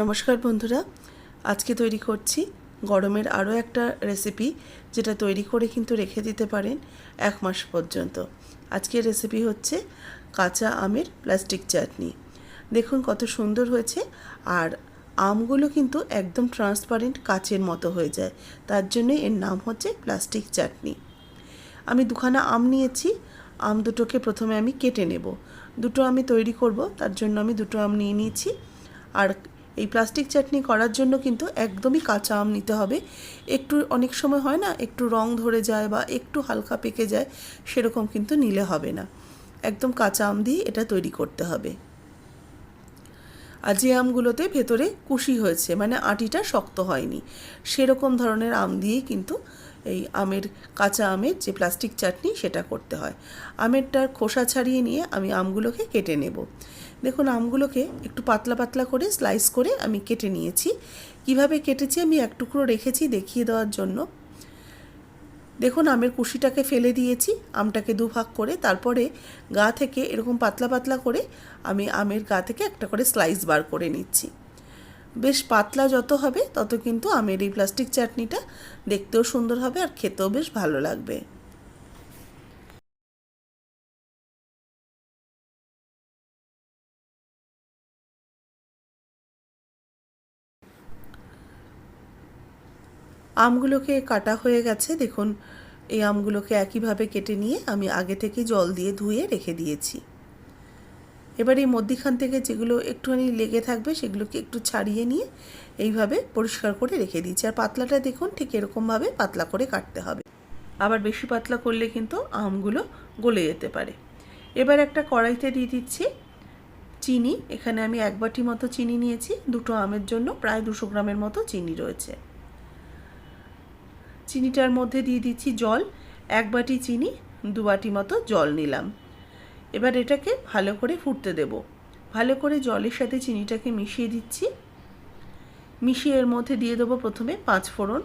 নমস্কার বন্ধুরা, আজকে তৈরি করছি গরমের আরও একটা রেসিপি যেটা তৈরি করে কিন্তু রেখে দিতে পারেন এক মাস পর্যন্ত। আজকের রেসিপি হচ্ছে কাঁচা আমের প্লাস্টিক চাটনি। দেখুন কত সুন্দর হয়েছে আর আমগুলো কিন্তু একদম ট্রান্সপারেন্ট কাচের মতো হয়ে যায়, তার জন্যই এর নাম হচ্ছে প্লাস্টিক চাটনি। আমি দুখানা আম নিয়েছি, আম দুটোকে প্রথমে আমি কেটে নেব। দুটো আমি তৈরি করব, তার জন্য আমি দুটো আম নিয়ে নিয়েছি। আর এই প্লাস্টিক চাটনি করার জন্য কিন্তু একদমই কাঁচা আম নিতে হবে। একটু অনেক সময় হয় না, একটু রং ধরে যায় বা একটু হালকা পেকে যায়, সেরকম কিন্তু নিলে হবে না। একদম কাঁচা আম দিয়ে এটা তৈরি করতে হবে। আর যে আমগুলোতে ভেতরে কুশি হয়েছে মানে আটিটা শক্ত হয়নি, সেরকম ধরনের আম দিয়েই কিন্তু এই আমের, কাঁচা আমের যে প্লাস্টিক চাটনি সেটা করতে হয়। আমেরটার খোসা ছাড়িয়ে নিয়ে আমি আমগুলোকে কেটে নেব। দেখুন, আমগুলোকে একটু পাতলা পাতলা করে স্লাইস করে আমি কেটে নিয়েছি। কীভাবে কেটেছি? আমি এক টুকরো রেখেছি দেখিয়ে দেওয়ার জন্য। দেখুন, আমের কুশিটাকে ফেলে দিয়েছি, আমটাকে দুভাগ করে। তারপরে গা থেকে এরকম পাতলা পাতলা করে আমি আমের গা থেকে একটা করে স্লাইস বার করে নিচ্ছি। বেশ পাতলা যত হবে, তত কিন্তু আমের এই প্লাস্টিক চাটনিটা দেখতেও সুন্দর হবে আর খেতেও বেশ ভালো লাগবে। আমগুলোকে কাটা হয়ে গেছে। দেখুন, এই আমগুলোকে একইভাবে কেটে নিয়ে আমি আগে থেকে জল দিয়ে ধুয়ে রেখে দিয়েছি। এবার এই মধ্যিখান থেকে যেগুলো একটুখানি লেগে থাকবে, সেগুলোকে একটু ছাড়িয়ে নিয়ে এইভাবে পরিষ্কার করে রেখে দিয়েছি। আর পাতলাটা দেখুন, ঠিক এরকমভাবে পাতলা করে কাটতে হবে। আবার বেশি পাতলা করলে কিন্তু আমগুলো গলে যেতে পারে। এবার একটা কড়াইতে দিয়ে দিচ্ছি চিনি। এখানে আমি এক বাটি মতো চিনি নিয়েছি। দুটো আমের জন্য প্রায় দুশো গ্রামের মতো চিনি রয়েছে। চিনিটার মধ্যে দিয়ে দিচ্ছি জল। এক বাটি চিনি, দু বাটি মতো জল নিলাম। এবার এটাকে ভালো করে ফুটতে দেব। ভালো করে জলের সাথে চিনিটাকে মিশিয়ে দিচ্ছি। মিশিয়ে এর মধ্যে দিয়ে দেবো প্রথমে পাঁচ ফোড়ন।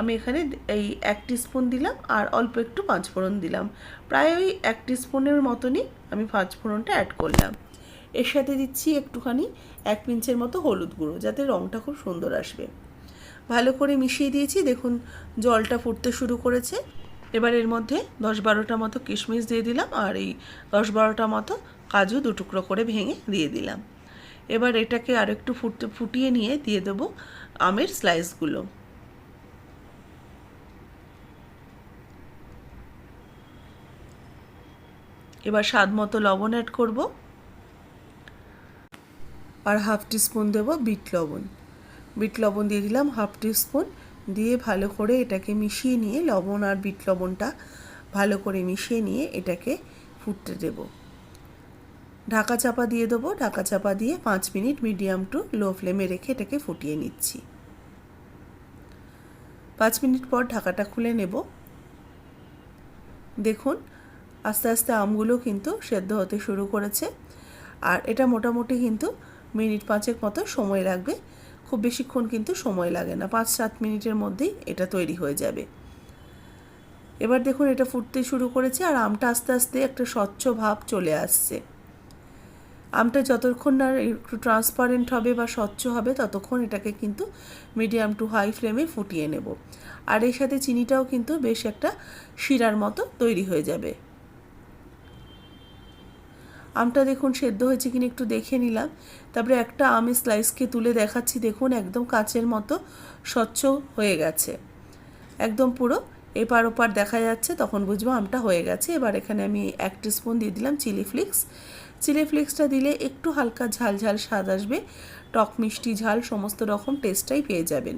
আমি এখানে এই এক স্পুন দিলাম আর অল্প একটু পাঁচ ফোড়ন দিলাম। প্রায় ওই এক স্পুনের মতনই আমি পাঁচ ফোড়নটা অ্যাড করলাম। এর সাথে দিচ্ছি একটুখানি এক পিঞ্চের মতো হলুদ গুঁড়ো, যাতে রঙটা খুব সুন্দর আসবে। ভালো করে মিশিয়ে দিয়েছি। দেখুন, জলটা ফুটতে শুরু করেছে। এবার এর মধ্যে দশ বারোটা মতো কিশমিশ দিয়ে দিলাম আর এই দশ বারোটা মতো কাজু দু টুকরো করে ভেঙে দিয়ে দিলাম। এবার এটাকে আর একটু ফুটতে, ফুটিয়ে নিয়ে দিয়ে দেবো আমের স্লাইসগুলো এবার স্বাদ মতো লবণ অ্যাড করব। আর হাফ টিস্পুন দেবো বিট লবণ। বিট লবণ দিয়ে দিলাম, হাফ টিস্পুন। দিয়ে ভালো করে এটাকে মিশিয়ে নিয়ে লবণ আর বিট লবণটা ভালো করে মিশিয়ে নিয়ে এটাকে ফুটতে দেব। ঢাকা চাপা দিয়ে দেবো, ঢাকা চাপা দিয়ে পাঁচ মিনিট মিডিয়াম টু লো ফ্লেমে রেখে এটাকে ফুটিয়ে নিচ্ছি। পাঁচ মিনিট পর ঢাকাটা খুলে নেব। দেখুন, আস্তে আস্তে আমগুলো কিন্তু সেদ্ধ হতে শুরু করেছে। আর এটা মোটামুটি কিন্তু মিনিট পাঁচেক মতো সময় লাগবে। খুব বেশিক্ষণ কিন্তু সময় লাগে না, পাঁচ সাত মিনিটের মধ্যেই এটা তৈরি হয়ে যাবে। এবার দেখুন এটা ফুটতে শুরু করেছে আর আমটা আস্তে আস্তে একটা স্বচ্ছ ভাব চলে আসছে। আমটা যতক্ষণ না একটু ট্রান্সপারেন্ট হবে বা স্বচ্ছ হবে, ততক্ষণ এটাকে কিন্তু মিডিয়াম টু হাই ফ্লেমে ফুটিয়ে নেব। আর এর সাথে চিনিটাও কিন্তু বেশ একটা শিরার মতো তৈরি হয়ে যাবে। আমটা দেখুন সেদ্ধ হয়েছে কিনা একটু দেখে নিলাম। তারপরে একটা আমি স্লাইসকে তুলে দেখাচ্ছি, দেখুন একদম কাচের মতো স্বচ্ছ হয়ে গেছে। একদম পুরো এপার ওপার দেখা যাচ্ছে, তখন বুঝব আমটা হয়ে গেছে। এবার এখানে আমি এক স্পুন দিয়ে দিলাম চিলি ফ্লিক্স চিলি ফ্লেক্সটা দিলে একটু হালকা ঝাল ঝাল স্বাদ আসবে, টক মিষ্টি ঝাল সমস্ত রকম টেস্টটাই পেয়ে যাবেন।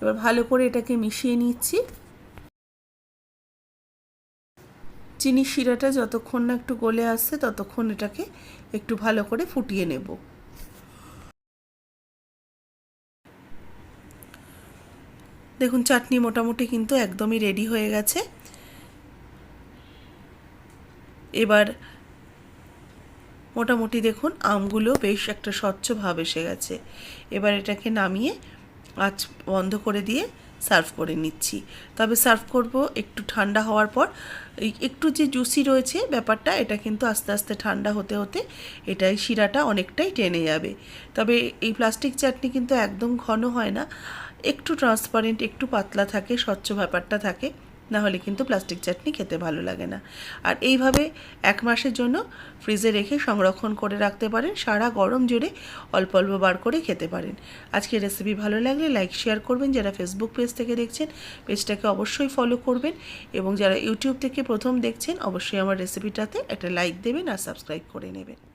এবার ভালো করে এটাকে মিশিয়ে নিচ্ছি। চিনি শিরাটা যতক্ষণ না একটু গলে আসছে, ততক্ষণ এটাকে একটু ভালো করে ফুটিয়ে নেব। দেখুন, চাটনি মোটামুটি কিন্তু একদমই রেডি হয়ে গেছে। এবার মোটামুটি দেখুন, আমগুলো বেশ একটা স্বচ্ছ ভাব এসে গেছে। এবার এটাকে নামিয়ে আঁচ বন্ধ করে দিয়ে সার্ভ করে নিচ্ছি। তবে সার্ভ করব একটু ঠান্ডা হওয়ার পর। একটু যে জুসি রয়েছে ব্যাপারটা, এটা কিন্তু আস্তে আস্তে ঠান্ডা হতে হতে এটাই শিরাটা অনেকটাই টেনে যাবে। তবে এই প্লাস্টিক চাটনি কিন্তু একদম ঘন হয় না। একটু ট্রান্সপারেন্ট, একটু পাতলা থাকে, স্বচ্ছ ব্যাপারটা থাকে। না হলে কিন্তু প্লাস্টিক চাটনি খেতে ভালো লাগে না। আর এইভাবে এক মাসের জন্য ফ্রিজে রেখে সংরক্ষণ করে রাখতে পারেন, সারা গরম জুড়ে অল্প অল্প বার করে খেতে পারেন। আজকের রেসিপি ভালো লাগলে লাইক শেয়ার করবেন, যারা ফেসবুক পেজ থেকে দেখছেন পেজটাকে অবশ্যই ফলো করবেন এবং যারা ইউটিউব থেকে প্রথম দেখছেন, অবশ্যই আমার রেসিপিটাতে একটা লাইক দেবেন আর সাবস্ক্রাইব করে নেবেন।